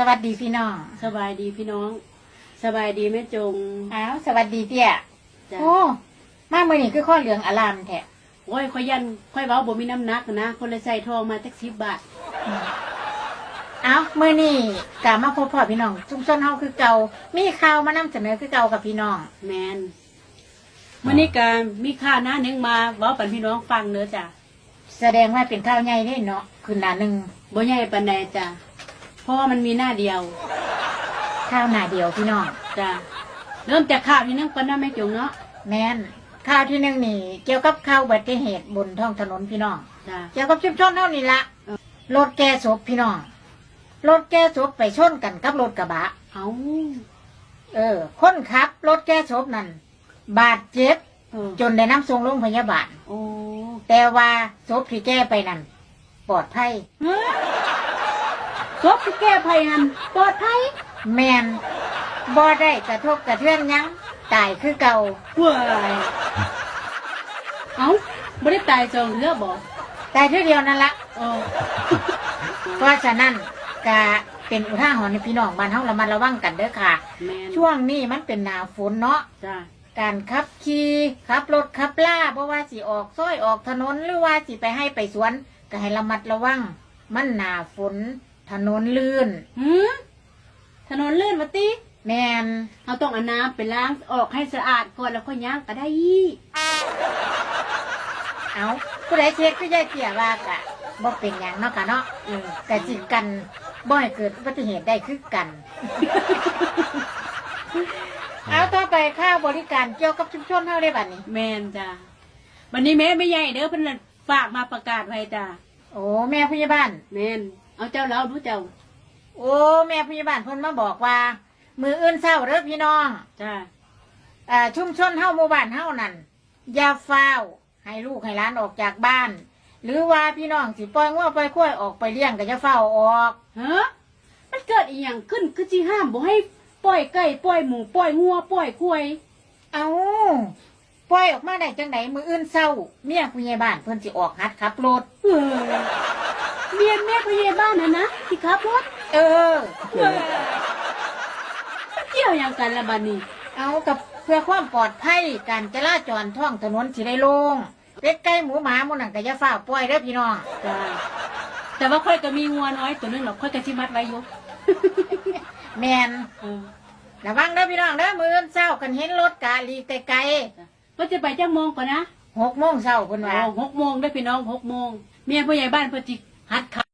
สวัสดีพี่น้องสบายดีพี่น้อง สบายดีแม่จง อ้าวสวัสดีเตี้ยจ้ะ โอ้มาเมื่อนี้คือข้อเหลืองอารามแท้โอ้ยค่อยยันค่อยเว้าบ่มีน้ำหนักนะคนเลยใส่ทองมาจักสิบบาทเอ้าเมื่อนี้กลับมาพบพ่อพี่น้องชุมชนเฮาคือเก่ามีข่าวมานำเสนอคือเก่ากับพี่น้องแมนมื่อนี้ก็มีข่าวหน้าหนึงมาเว้าปันพี่น้องฟังเด้อจ้ะแสดงว่าเป็นข่าวใหญ่เด้เนาะคืนหน้าหนึ่งบ่ใหญ่ปานใดจ้ะ เพราะว่ามันมีหน้าเดียวข่าวหน้าเดียวพี่น้องจ้ะเริ่มจากข่าวนี้นึงปานนะแม่จงเนาะแม่นข่าวที่หนึ่งนี่เกี่ยวกับข่าวอุบัติเหตุบนท้องถนนพี่น้องจ้ะ เกี่ยวกับชุมชนเท่านี้ละเออ รถแก่ศพพี่น้องรถแก่ศพไปชนกันกับรถกระบะ เอาเออ คนขับรถแก่ศพนั่นบาดเจ็บเออจนได้นำส่งโรงพยาบาล โอ้แต่ว่าศพที่แก้ไปนั่นปลอดภัย เฮ้ย ครบที่แก้ภัยหันปลอดภัยแมนบ่ได้กระทบกระเทือนหยังตายคือเก่าเว้ยเอาไม่ได้ตายจองเรือบอกตายเทื่อเดียวนั่นละเออเพราะฉะนั้นกะเป็นอุทาหรณ์ให้พี่น้องบ้านเฮาระมัดระวังกันเด้อค่ะ แมนช่วงนี้มันเป็นหนาฝนเนาะ จ้าการขับขี่ขับรถขับล่าเพราะว่าสิออกซอยออกถนนหรือว่าสิไปให้ไปสวน ก็ให้ระมัดระวัง มันหนาฝน ถนนลื่น หืมถนนลื่นวะติแมนเราต้องเอาน้ำไปล้างออกให้สะอาดก่อนแล้วค่อยย่างก็ได้เอาผู้ใดเช็คก็ยายเกี่ยว่ากะบ่เป็นหยังเนาะกะเนาะเออแต่จิกันบ่ให้เกิดอุบัติเหตุได้คือกัน เอาต่อไปค่าบริการเกี่ยวกับชุมชนเฮาได้บัดนี้ แมนจ้าวันนี้แม่ไม่ใหญ่เด้อเพิ่นนะฝากมาประกาศไว้จ้าโอ้แม่พยาบาล แมน เอาเจ้าเราดูเจ้า โอ้แม่พยาบาลเพิ่นมาบอกว่า มืออื่นเศร้าเด้อพี่น้องจ้าอ่าชุมชนเฮาหมู่บ้านเฮานั่นอย่าฟ้าวให้ลูกให้หลานออกจากบ้าน หรือว่าพี่น้องสิปล่อยงัวปล่อยควายออกไปเลี้ยงก็จะเฝ้าวออก ฮะมันเกิดอีหยังขึ้นคือจีห้ามบ่ให้ปล่อยไก่ปล่อยหมูปล่อยงัวปล่อยควายเอาปล่อยออกมาได้จังไดมืออื่นเศร้าเมียผู้ใหญ่บ้านเพิ่นสิออกหัดขับรถ เออ เมียแม่พยาบ้านนะนะที่ขับรถเออเออมันเกี่ยวหยังกันละบัดนี้เอากับเพื่อความปลอดภัยการจราจรท้องถนนสิได้โล่งเป็ดไก่หมูหมาหมูนั่นก็อย่าฟ้าวปล่อยเด้อพี่น้องจ้าแต่ว่าค่อยก็มีงัวน้อยตัวนึงหรอกค่อยก็สิมัดไว้อยู่แมนเออระวังเด้อพี่น้องเด้อมืออื่นเศร้ากันเห็นรถกาลีไกลก็จะไปจ้างโมงก่อนนะๆหกโมงเศร้าเพิ่นว่า โอ้หกโมงได้อพี่น้องหกโมงเมียผู้ใหญ่บ้านเพอจิ หัดขับ